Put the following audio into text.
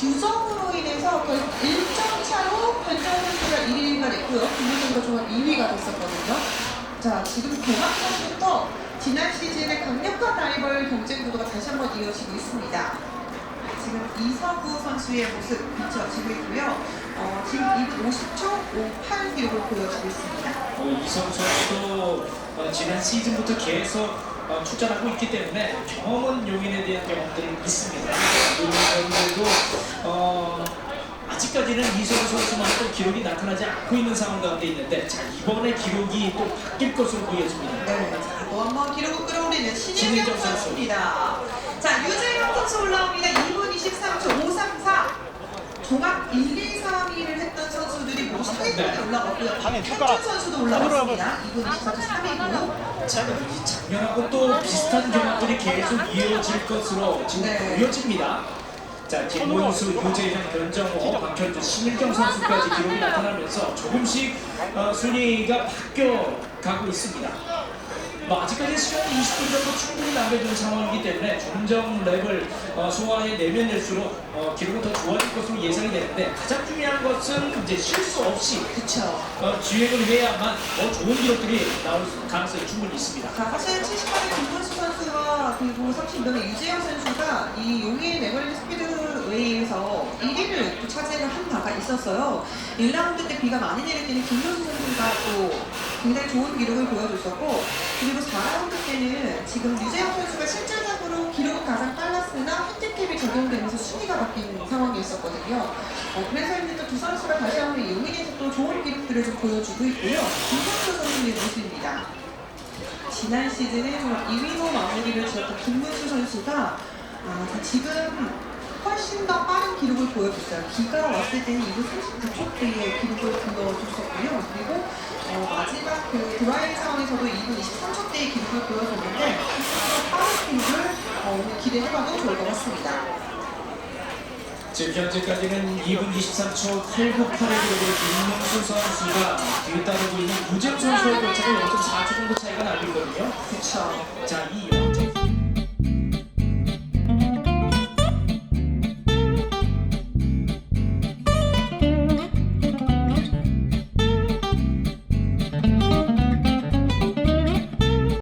규정으로 인해서 거의 1점 차로 변정훈 선수가 1위가 됐고요. 김민수가 종합 2위가 됐었거든요. 자, 지금 개막전부터 지난 시즌의 강력한 라이벌 경쟁 구도가 다시 한번 이어지고 있습니다. 지금 이서구 선수의 모습 비춰지고 있고요. 어, 지금 2분 50초 58 기록을 보여주고 있습니다. 어, 이성 선수도 어, 지난 시즌부터 계속 어, 출전하고 있기 때문에 경험은 용인에 대한 경험들이 있습니다. 그런데도 어, 아직까지는 이성 선수만 또 기록이 나타나지 않고 있는 상황 가운데 있는데 자 이번에 기록이 또 바뀔 것으로 보여집니다. 네, 자, 또 한번 기록을 끌어올리는 선수. 선수입니다. 자, 유재영 선수 올라옵니다. 2분 23초 534. 종합 1, 2, 3위를 했던 선수들이 모두 4위까지 네. 올라갔고요. 방에 현준 숟가락. 선수도 올라갔습니다. 2분 24초 3위고. 자, 이 작년하고 또 비슷한 경험들이 계속 이어질 것으로 지금 네. 보여집니다. 자, 김문수, 유재현, 변정호, 박현주, 신일경 선수까지 기록이 나타나면서 조금씩 어, 순위가 바뀌어 가고 있습니다. 뭐 아직까지 시간 20분 정도 충분히 남겨둔 상황이기 때문에 점점 랩을 어, 소화해 내면낼수록 어, 기록은 더 좋아질 것으로 예상이 되는데 가장 중요한 것은 이제 실수 없이 그쵸. 어, 주행을 해야만 더 좋은 기록들이 나올 가능성이 충분히 있습니다. 자, 사실 78의 김문수 선수와 그리고 32명의 유재영 선수가 이 용인 에버랜드 스피드웨이에서 1위를 또 차지를 한 바가 있었어요. 1라운드 때 비가 많이 내릴 때는 김문수 선수가 또 굉장히 좋은 기록을 보여줬었고 그리고 4라운드 때는 지금 유재영 선수가 실질적으로 기록은 가장 빨랐으나 핸디캡이 적용되면서 순위가 바뀐 상황이 있었거든요. 어, 그래서 이제 또두 선수가 다시 한번 용인에서 또 좋은 기록들을 좀 보여주고 있고요. 김문수 선수의 모습입니다. 지난 시즌에 2위로 마무리를 지었던 김문수 선수가 아, 지금 훨씬 더 빠른 기록을 보여줬어요. 비가 왔을 때는 2분 39초 대의 기록을 불러줬었고요. 그리고 어, 마지막 그 드라이브 상황에서도 2분 23초 대의 기록을 보여줬는데 더 빠른 기록을 어, 기대해봐도 좋을 것 같습니다. 지금 현재까지는 2분 23초 898의 기록으로 김문수 선수가 뒤따르고 있는 유재영 선수의 교차가 0.4초 정도 차이가 나고 있거든요. 그렇죠. 자, 이